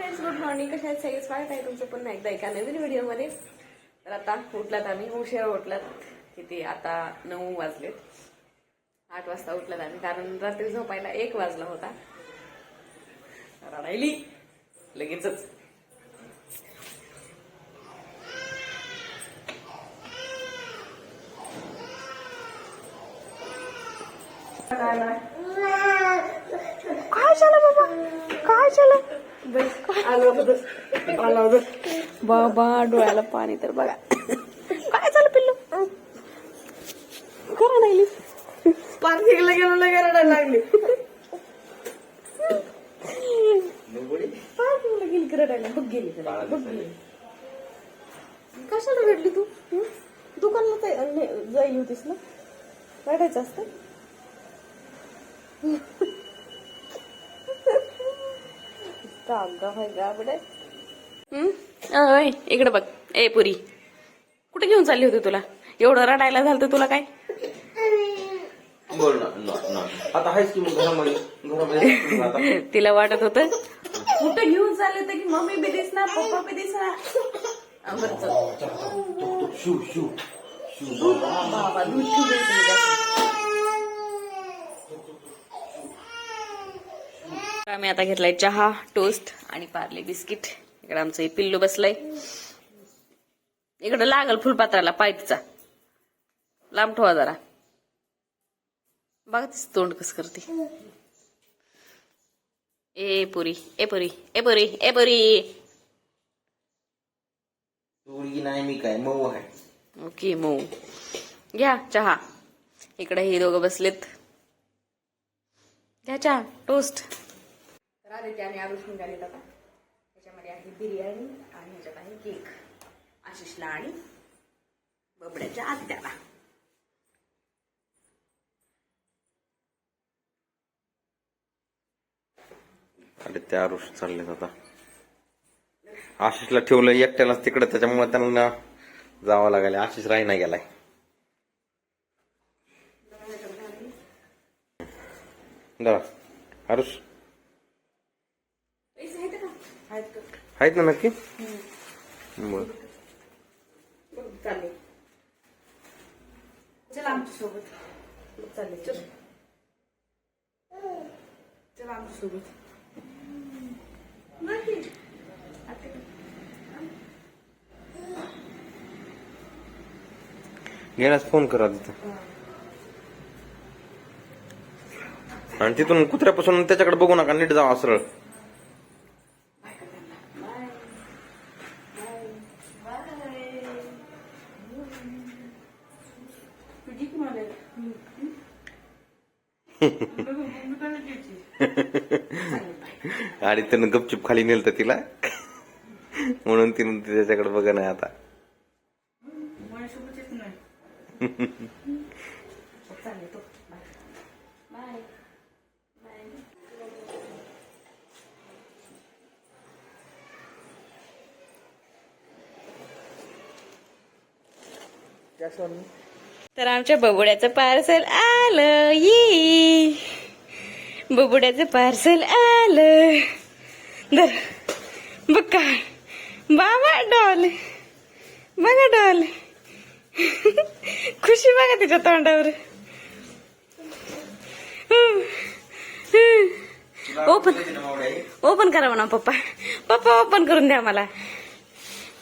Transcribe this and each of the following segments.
Friends good morning कशा आहेत सगळे स्वागत आहे तुमचं पुन्हा एकदा एका नवीन व्हिडिओमध्ये तर आता उठलात आम्ही. उशिरा उठलात. किती? आता नऊ वाजलेत. आठ वाजता उठलात आम्ही कारण रात्री झोपायला एक वाजला होता. रडायली. लगेचच. काय झालं बाबा? काय झालं? बाबा डोळ्याला पाणी तर बघा. काय झालं पिल्लू? करा नाही पार्किंगला गेलो लगे रडायला लागली. पार्किंगला गेली बघ गेली? बघ गेली. कशाला रडली तू? हं? दुकानला जाय- ने- जाईल होतीस ना? रडायचं असतं? गाबडे इकडे बघ. ए पुरी. कुठे घेऊन चालली होती तुला? एवढं रडायला झालं तर तुला काय? बोल ना ना ना. आता आहेस की मग घरामध्ये? घरामध्ये आता? तिला वाटत होत. कुठं घेऊन चालले होते की मम्मी बी दिसणार पप्पा बी दिसणार. शू शू. बाबा दूध आम्ही आता घेतलाय चहा टोस्ट आणि पार्ले बिस्किट. इकडे आमचं हे पिल्लू बसलंय. इकडे लागल फुलपात्राला पाय तिचा लांब ठेवा जरा. बघा तिचं तोंड कस करते. ए पुरी ए पुरी ए पुरी ए पुरी नाही मी काय मऊ आहे. ओके मऊ. घ्या चहा. इकडे हे दोघं बसलेत. घ्या चहा टोस्ट. आदित्य आणि आरुष निघालेत आता त्याच्यामध्ये आहे बिर्याणी आणि ह्याच्यात आहे केक. आशिषला आणि बबड्याच्या आत्याला. अरे त्या आरुष चाललेत आता. आशिषला ठेवलं एकट्याला तिकडे त्याच्यामुळे त्यांना जावं लागेल आशिष राही नाही गेलाय. आरुष आहेत ना नक्की? बर. बघ, चालले. चल आमच्यासोबत चालले चल. चल आमच्यासोबत नाही. आता काय? गेल्यास फोन करा तिथं आणि तिथून कुत्र्यापासून त्याच्याकडे बघू नका नीट जावा सरळ तुझी की मला आणि त्यानं गपचूप खाली नेलत तिला. म्हणून तिनं त्याच्याकडे बघ नाही आता. That's on तर आमच्या बबुड्याचं पार्सल आलं ये. बबुड्याचं पार्सल आलं. धर बघ काय. बाबा डॉल. बघा डॉल. खुशी बघा तिच्या तोंडावर. ओपन ओपन करा म्हणा पप्पा. पप्पा ओपन करून द्या मला.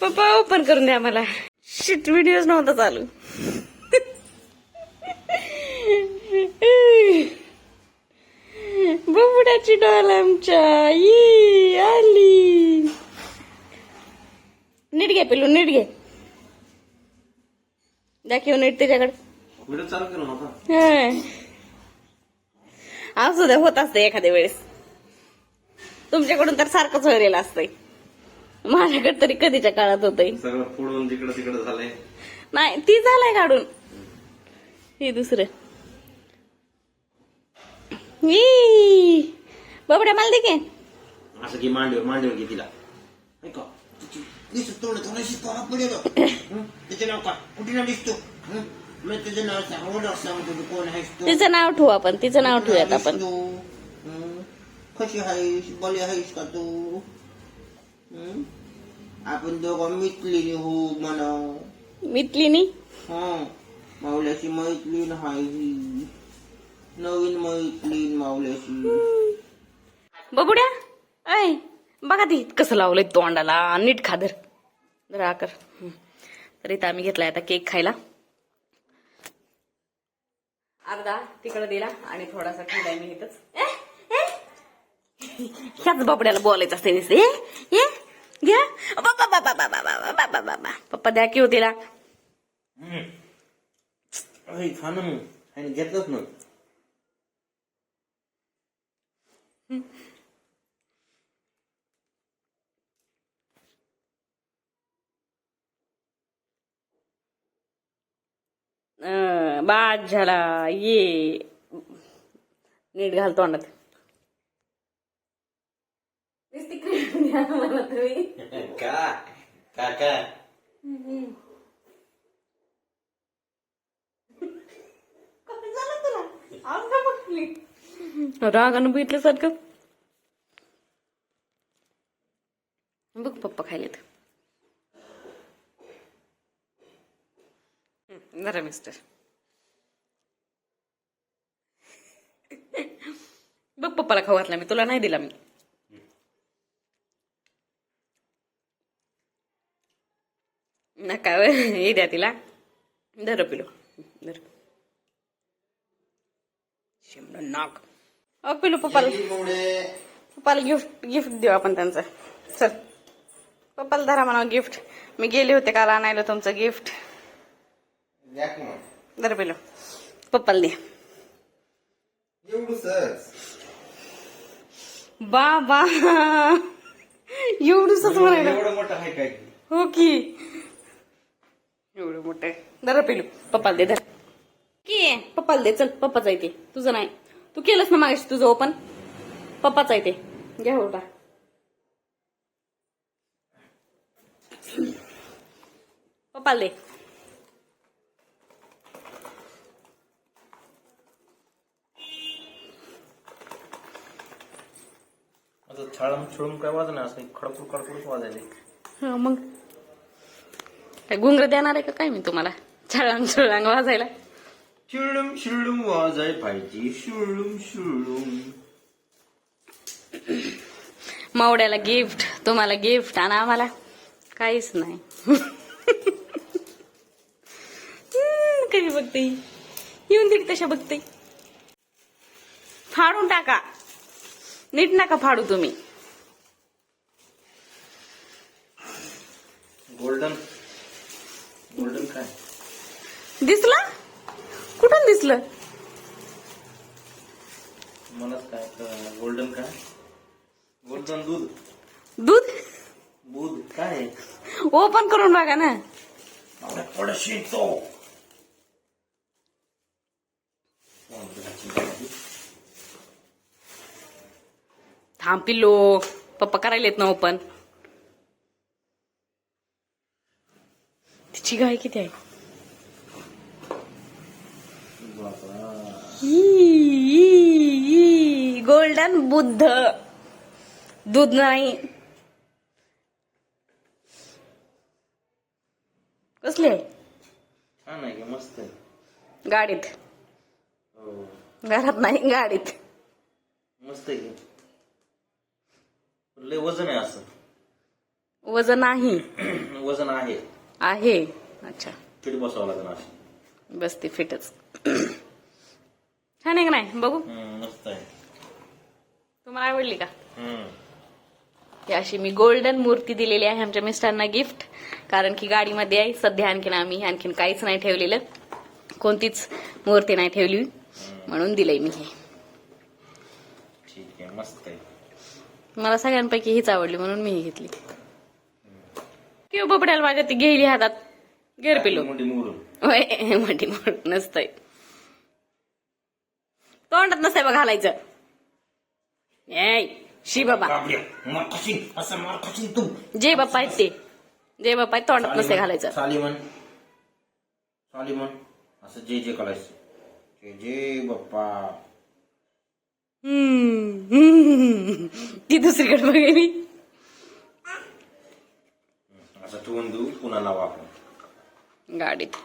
पप्पा ओपन करून द्या मला. शिट व्हिडिओज नव्हता चालू. डॉल आमच्या. ई आली. नीट घे पिलू नीट घे. दाखव नीट त्याच्याकडे. व्हिडिओ चालू केला नव्हता हं. असू दे होत असते एखाद्या वेळेस. तुमच्याकडून तर सारखंच व्हायला असतंय माझ्याकडे तरी कधीच्या काळात होतंय. सगळं फोडून तिकडं तिकडं झालंय. नाही ती झालाय काढून. हे दुसरं. बाबड्या मला दे की. असं की मांडीवर मांडीवर घे तिला. ऐका केस तोंड तोरा पडेल? हं? त्याचं नाव काय कुठे दिसतो? मी तुझं नाव सांग सांगतो तू कोण आहेस तू? तिचं नाव ठेवू आपण तिचं नाव ठेवूयात आपण. तू? कशी आहेस बली आहेस का तू? आपण दोघं मिटलेली हो म्हणा. मिटलीनी? हा? मावल्याची मैत्रीण हाय ही. नवीन मैत्रीण मावल्याची. बबुड्या ऐ बघा ती कसं लावलंय तोंडाला नीट खादर जरा आकर हं. तर इथं आम्ही घेतलाय आता केक खायला अर्धा तिकडे दिला आणि थोडासा ठेवलाय मी इथंच ए, ए. ह्याच बबड्याला बोलायचं असते. ए ए घ्या बाबा बाबा बाबा बाबा बाबा बाबा पप्पा द्या की हो तिला अरे खा ना मग आणि घेतलंच ना बाद झाला ये. नीट घाल तोंडात. रागानं बघितलं सारखं? बघ पप्पा खायलेत. जरा मिस्टर बघ पप्पाला खाऊ घातला मी. तुला नाही दिला मी. नका हे द्या तिला. धर पिलो. धर. नाक. अ पिलू पप्पाला. पप्पाला गिफ्ट गिफ्ट देऊ आपण त्यांचं. चल. पप्पाला धरा म्हणा गिफ्ट. मी गेले होते काल आणायला तुमचं गिफ्ट. धर पिलो पप्पाला दे. बाबा. एवढंच म्हणायला. हो की. एवढं मोठं धर पिलू पप्पाला दे धर. की? पप्पाला दे. चल पप्पाच आहे ते. तुझं नाही. तू केलंस ना मागाशी तुझं ओपन पप्पाच आहे ते. घ्या होता पप्पाला दे. आता छाळम छळून काय वाजणार? असं खडपूर खडपूरच वाजायले. हा मग? काय गुंगर देणार आहे का काय मी तुम्हाला? छळांग छळांग वाजायला? शिळुम शिळुम वाजाय पाहिजे शिळुम शिळुम मावड्याला गिफ्ट तुम्हाला गिफ्ट आणि आम्हाला. काहीच नाही. कधी बघते? ही? येऊन दे तशा बघते. फाडून टाका. नीट नका फाडू तुम्ही. गोल्डन गोल्डन काय? दिसलं? कुठून दिसलं? मलाच काय. गोल्डन काय? गोल्डन दूध. दूध? दूध काय? ओपन करून बघा ना. अरे पडशी तो थांब पिल्लो. पप्पा करायलेत ना ओपन तिची गाय किती आहे? गोल्डन बुद्ध. दूध नाही. कसले? मस्त गाडीत. हो. घरात नाही गाडीत. मस्त लय वजन आहे असं. वजन नाही वजन आहे. आहे. अच्छा. पीठ बसावं लागेल असं. बस ती फिटच. छान आहे का नाही? बघू. हम्म, मस्त आहे. तुम्हाला आवडली का? हम्म. ही अशी मी गोल्डन मूर्ती दिलेली आहे आमच्या मिस्टरांना गिफ्ट कारण की गाडीमध्ये आहे. सध्या आणखीन आम्ही आणखीन काहीच नाही ठेवलेलं. कोणतीच मूर्ती नाही ठेवली. म्हणून दिलंय मी हे. ठीक आहे मस्त आहे. मला सगळ्यांपैकी हीच आवडली म्हणून मी ही घेतली. किंवा बबड्याला माझ्या ती घेईली हातात. गेर पिलो मोठी मोडून. होय मोठी मोठ नसतंय. तोंडात नसतंय बघ घालायचं ए शी बाबा. जे बाप्पा आहेत ते. जे बाप्पा आहेत तोंडात नसते घालायचं. सालिमन. सालिमन. असं जे जे करायचं. जे जे बाप्पा. ती दुसरीकडे बघेली असं ठेवून देऊ पुन्हा आपण गाडीत.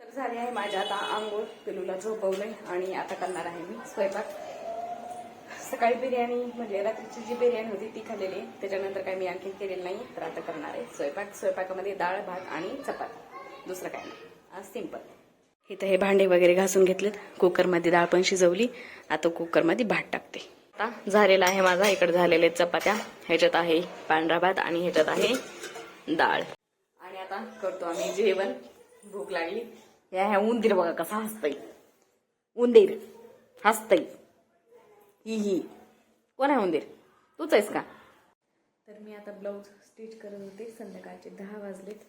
तर झाली आहे माझ्या आता आंघोळ. पिलूला झोपवलंय आणि आता करणार आहे मी स्वयंपाक. सकाळी बिर्याणी म्हणजे रात्रीची जी बिर्याणी होती ती खाल्लेली. आहे. त्याच्यानंतर काही मी आणखी केलेलं नाही तर आता करणार आहे स्वयंपाक. स्वयंपाकामध्ये डाळ भात आणि चपाती. दुसरं काही नाही. आज सिंपल इथं हे भांडे वगैरे घासून घेतलेत. कुकरमध्ये डाळ पण शिजवली. आता कुकरमध्ये भात टाकते. आता झालेला आहे माझा इकडे झालेले चपात्या. ह्याच्यात आहे पांढरा भात आणि ह्याच्यात आहे डाळ. आणि आता करतो आम्ही जेवण. भूक लागली. या ह्या उंदीर बघा कसा हसतय. उंदीर. हसतय. ही ही. कोण आहे उंदीर? तूच आहेस का? तर मी आता ब्लाऊज स्टिच करत होते. संध्याकाळचे दहा वाजलेत.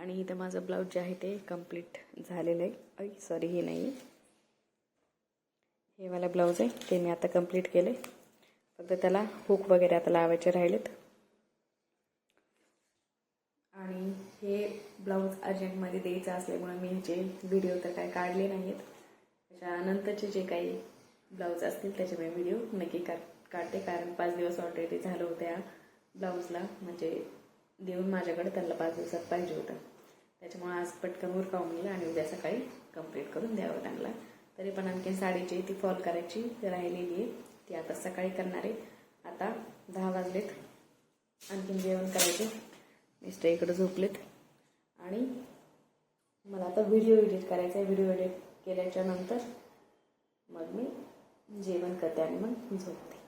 आणि इथं माझं ब्लाऊज जे आहे ते कंप्लीट झालेलं आहे. ऐ सॉरी हे नाही हे मला ब्लाऊज आहे ते मी आता कंप्लीट केले फक्त त्याला हुक वगैरे आता लावायचे राहिलेत. आणि हे ब्लाऊज अर्जंटमध्ये द्यायचं असल्यामुळे मी ह्याचे व्हिडिओ तर काय काढले नाहीत त्याच्यानंतरचे जे काही ब्लाऊज असतील त्याचे मी व्हिडिओ नक्की का काढते. कारण पाच दिवस ऑलरेडी झालं होत्या ब्लाऊजला. म्हणजे देऊन माझ्याकडे त्यांना पाच दिवसात पाहिजे होतं. त्याच्यामुळे आज पटकन उरकावून गेलं आणि उद्या सकाळी कंप्लीट करून द्यावं त्यांना. तरी पण आणखी साडीची ती फॉल करायची राहिलेली आहे. ती आता सकाळी करणार आहे. आता दहा वाजलेत. आणखीन जेवण करायचे. मिस्टर इकडे झोपलेत. आणि मला आता व्हिडिओ एडिट करायचा आहे. व्हिडिओ एडिट केल्याच्यानंतर मग मी जेवण करते आणि मग झोपते.